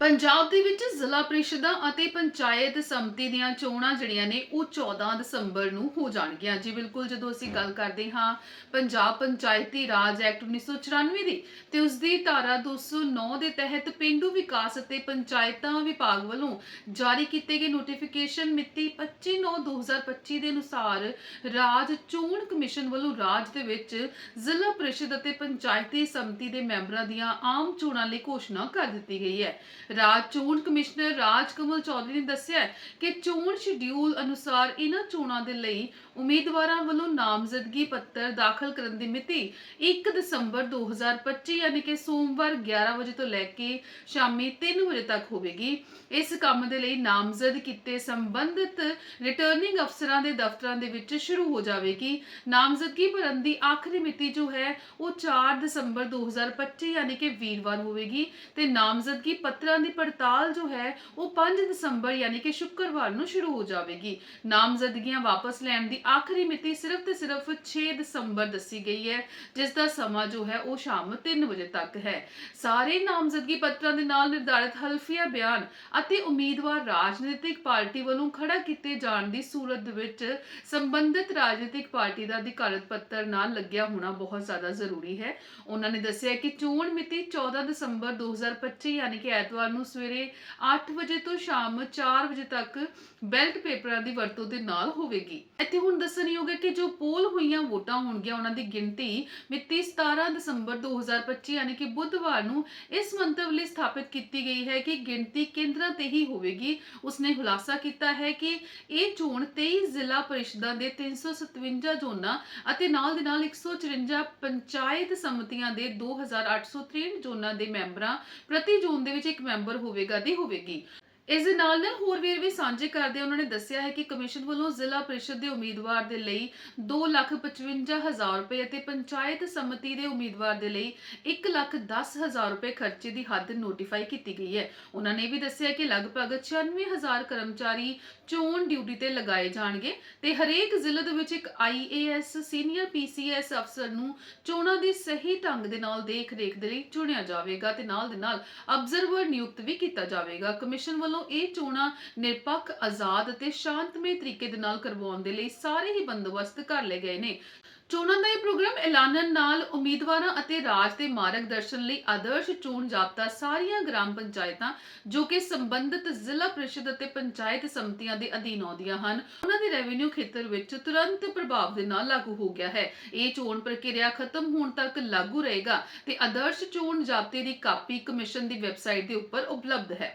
ਪੰਜਾਬ ਦੇ ਵਿੱਚ ਜ਼ਿਲ੍ਹਾ ਪ੍ਰੀਸ਼ਦਾਂ ਅਤੇ ਪੰਚਾਇਤ ਸੰਮਤੀ ਦੀਆਂ ਚੋਣਾਂ ਜਿਹੜੀਆਂ ਨੇ, ਉਹ 14 ਦਸੰਬਰ ਨੂੰ ਹੋ ਜਾਣਗੀਆਂ। ਜੀ ਬਿਲਕੁਲ, ਜਦੋਂ ਅਸੀਂ ਗੱਲ ਕਰਦੇ ਹਾਂ, ਪੰਜਾਬ ਪੰਚਾਇਤੀ ਰਾਜ ਐਕਟ 1994 ਦੀ, ਤੇ ਉਸ ਦੀ ਧਾਰਾ 209 ਦੇ ਤਹਿਤ ਪਿੰਡੂ ਵਿਕਾਸ ਅਤੇ ਪੰਚਾਇਤਾਂ ਵਿਭਾਗ ਵੱਲੋਂ ਜਾਰੀ ਕੀਤੇ ਗਏ ਨੋਟੀਫਿਕੇਸ਼ਨ ਮਿਤੀ 25/9/2025 ਦੇ ਅਨੁਸਾਰ ਰਾਜ ਚੋਣ ਕਮਿਸ਼ਨ ਵੱਲੋਂ ਰਾਜ ਦੇ ਵਿੱਚ ਜ਼ਿਲ੍ਹਾ ਪ੍ਰੀਸ਼ਦ ਅਤੇ ਪੰਚਾਇਤੀ ਸਮਿਤੀ ਦੇ ਮੈਂਬਰਾਂ ਦੀਆਂ ਆਮ ਚੋਣਾਂ ਲਈ ਘੋਸ਼ਣਾ ਕਰ ਦਿੱਤੀ ਗਈ ਹੈ। ਰਾਜ ਚੋਣ ਕਮਿਸ਼ਨਰ ਰਾਜ ਕਮਲ ਚੌਧਰੀ ਨੇ ਦੱਸਿਆ ਕਿ ਚੋਣ ਸ਼ਡਿਊਲ ਅਨੁਸਾਰ ਇਹਨਾਂ ਚੋਣਾਂ ਦੇ ਲਈ ਉਮੀਦਵਾਰਾਂ ਵੱਲੋਂ ਨਾਮਜ਼ਦਗੀ ਪੱਤਰ ਦਾਖਲ ਕਰਨ ਦੀ ਮਿਤੀ 1 ਦਸੰਬਰ 2025 ਯਾਨੀ ਕਿ ਸੋਮਵਾਰ 11 ਵਜੇ ਤੋਂ ਲੈ ਕੇ ਸ਼ਾਮੀ 3 ਵਜੇ ਤੱਕ ਹੋਵੇਗੀ। ਇਸ ਕੰਮ ਦੇ ਲਈ ਨਾਮਜ਼ਦ ਕੀਤੇ ਸੰਬੰਧਿਤ ਰਿਟਰਨਿੰਗ ਅਫਸਰਾਂ ਦੇ ਦਫ਼ਤਰਾਂ ਦੇ ਵਿੱਚ ਸ਼ੁਰੂ ਹੋ ਜਾਵੇਗੀ। ਨਾਮਜ਼ਦਗੀ ਭਰਨ ਦੀ ਆਖਰੀ ਮਿਤੀ ਜੋ ਹੈ, ਉਹ 4 ਦਸੰਬਰ 2025 ਯਾਨੀ ਕਿ ਵੀਰਵਾਰ ਹੋਵੇਗੀ ਤੇ ਨਾਮਜ਼ਦਗੀ ਪੱਤਰਾਂ ਦੀ ਪੜਤਾਲ ਜੋ ਹੈ, ਉਹ 5 ਦਸੰਬਰ ਯਾਨੀ ਕਿ ਸ਼ੁੱਕਰਵਾਰ ਨੂੰ ਸ਼ੁਰੂ ਹੋ ਜਾਵੇਗੀ। ਨਾਮਜ਼ਦਗੀਆਂ ਵਾਪਸ ਲੈਣ ਦੀ ਆਖਰੀ ਮਿਤੀ ਸਿਰਫ ਤੇ ਸਿਰਫ 6 ਦਸੰਬਰ ਦੱਸੀ ਗਈ ਹੈ, ਜਿਸ ਦਾ ਸਮਾਂ ਜੋ ਹੈ, ਉਹ ਸ਼ਾਮ 3 ਵਜੇ ਤੱਕ ਹੈ। ਸਾਰੇ ਨਾਮਜ਼ਦਗੀ ਪੱਤਰਾਂ ਦੇ ਨਾਲ ਨਿਰਧਾਰਿਤ ਹਲਫੀਆ ਬਿਆਨ ਅਤੇ ਉਮੀਦਵਾਰ ਰਾਜਨੀਤਿਕ ਪਾਰਟੀ ਵੱਲੋਂ ਖੜਾ ਕੀਤੇ ਜਾਣ ਦੀ ਸੂਰਤ ਵਿੱਚ ਸੰਬੰਧਿਤ ਰਾਜਨੀਤਿਕ ਪਾਰਟੀ ਦਾ ਅਧਿਕਾਰਤ ਪੱਤਰ ਨਾਲ ਲੱਗਿਆ ਹੋਣਾ ਬਹੁਤ ਜ਼ਿਆਦਾ ਜ਼ਰੂਰੀ ਹੈ। ਉਹਨਾਂ ਨੇ ਦੱਸਿਆ ਕਿ ਚੋਣ ਮਿਤੀ 14 ਦਸੰਬਰ 2025 ਯਾਨੀ ਕਿ ਐਤਵਾਰ ਨੂੰ ਸਵੇਰੇ 8 ਵਜੇ ਤੋਂ ਸ਼ਾਮ 4 ਵਜੇ ਤੱਕ ਬੈਲਟ ਪੇਪਰਾਂ ਦੀ ਵਰਤੋਂ ਦੇ ਨਾਲ ਹੋਵੇਗੀ। ਇੱਥੇ ਹੁਣ ਦੱਸਣਯੋਗ ਹੈ ਕਿ ਜੋ ਪੋਲ ਹੋਈਆਂ ਵੋਟਾਂ ਹੋਣਗੀਆਂ, ਉਹਨਾਂ ਦੀ ਗਿਣਤੀ ਮਿਤੀ 17 ਦਸੰਬਰ 2025 ਯਾਨੀ ਕਿ ਬੁੱਧਵਾਰ ਨੂੰ ਇਸ ਮੰਤਵ ਲਈ ਸਥਾਪਿਤ ਕੀਤੀ ਗਈ ਹੈ ਕਿ ਗਿਣਤੀ ਕੇਂਦਰਾਂ ਤੇ ਹੀ ਹੋਵੇਗੀ। ਉਸਨੇ ਖੁਲਾਸਾ ਕੀਤਾ ਹੈ ਕਿ ਇਹ ਚੋਣ 23 ਜ਼ਿਲ੍ਹਾ ਪਰਿਸ਼ਦਾਂ ਦੇ 357 ਜ਼ੋਨਾਂ ਅਤੇ ਨਾਲ ਦੇ ਨਾਲ 154 ਪੰਚਾਇਤ ਸਮਿਤੀਆਂ ਦੇ 2863 ਜ਼ੋਨਾਂ ਦੇ ਮੈਂਬਰਾਂ ਪ੍ਰਤੀ ਜ਼ੋਨ ਦੇ ਵਿੱਚ ਇੱਕ ਮੈਂਬਰ ਹੋਵੇਗਾ ਦੀ ਹੋਵੇਗੀ। ਇਸ ਦੇ ਨਾਲ ਨਾਲ ਹੋਰ ਵੇਰਵੇ ਸਾਂਝੇ ਕਰਦੇ, ਉਹਨਾਂ ਨੇ ਦੱਸਿਆ ਹੈ ਕਿ ਕਮਿਸ਼ਨ ਵੱਲੋਂ ਜ਼ਿਲ੍ਹਾ ਪ੍ਰੀਸ਼ਦ ਦੇ ਉਮੀਦਵਾਰ ਦੇ ਲਈ 255000 ਰੁਪਏ ਅਤੇ ਪੰਚਾਇਤ ਸਮਿਤੀ ਦੇ ਉਮੀਦਵਾਰ ਦੇ ਲਈ 110000 ਰੁਪਏ ਖਰਚੇ ਦੀ ਹੱਦ ਨੋਟੀਫਾਈ ਕੀਤੀ ਗਈ ਹੈ। ਉਹਨਾਂ ਨੇ ਵੀ ਦੱਸਿਆ ਕਿ ਲਗਭਗ 96000 ਕਰਮਚਾਰੀ ਚੋਣ ਡਿਊਟੀ ਤੇ ਲਗਾਏ ਜਾਣਗੇ ਤੇ ਹਰੇਕ ਜ਼ਿਲ੍ਹੇ ਦੇ ਵਿੱਚ ਇੱਕ ਆਈਏਐਸ ਸੀਨੀਅਰ ਪੀਸੀਐਸ ਅਫਸਰ ਨੂੰ ਚੋਣਾਂ ਦੀ ਸਹੀ ਢੰਗ ਦੇ ਨਾਲ ਦੇਖ ਰੇਖ ਦੇ ਲਈ ਚੁਣਿਆ ਜਾਵੇਗਾ ਤੇ ਨਾਲ ਦੇ ਨਾਲ ਅਬਜ਼ਰਵਰ ਨਿਯੁਕਤ ਵੀ ਕੀਤਾ ਜਾਵੇਗਾ। ਕਮਿਸ਼ਨ ਵੱਲੋਂ ਵੱਲੋਂ ਇਹ ਚੋਣਾਂ ਨਿਰਪੱਖ, ਆਜ਼ਾਦ ਅਤੇ ਸ਼ਾਂਤਮਈ ਤਰੀਕੇ ਦੇ ਨਾਲ ਕਰਵਾਉਣ ਦੇ ਲਈ ਸਾਰੇ ਹੀ ਬੰਦੋਬਸਤ ਕਰ ਲਏ ਗਏ ਨੇ। ਚੋਣਾਂ ਦਾ ਇਹ ਪ੍ਰੋਗਰਾਮ ਐਲਾਨਣ ਨਾਲ ਉਮੀਦਵਾਰਾਂ ਅਤੇ ਰਾਜ ਦੇ ਮਾਰਗਦਰਸ਼ਨ ਲਈ ਆਦਰਸ਼ ਚੋਣ ਜਾਬਤਾ ਸਾਰੀਆਂ ਗ੍ਰਾਮ ਪੰਚਾਇਤਾਂ, ਜੋ ਕਿ ਸੰਬੰਧਿਤ ਜ਼ਿਲ੍ਹਾ ਪ੍ਰੀਸ਼ਦ ਅਤੇ ਪੰਚਾਇਤ ਸਮਿਤੀਆਂ ਦੇ ਅਧੀਨ ਆਉਂਦੀਆਂ ਹਨ, ਉਹਨਾਂ ਦੇ ਰੈਵਨਿਊ ਖੇਤਰ ਵਿੱਚ ਤੁਰੰਤ ਪ੍ਰਭਾਵ ਦੇ ਨਾਲ ਲਾਗੂ ਹੋ ਗਿਆ ਹੈ। ਇਹ ਚੋਣ ਪ੍ਰਕਿਰਿਆ ਖਤਮ ਹੋਣ ਤੱਕ ਲਾਗੂ ਰਹੇਗਾ ਤੇ ਆਦਰਸ਼ ਚੋਣ ਜਾਬਤੇ ਦੀ ਕਾਪੀ ਕਮਿਸ਼ਨ ਦੀ ਵੈਬਸਾਈਟ ਦੇ ਉੱਪਰ ਉਪਲਬਧ ਹੈ।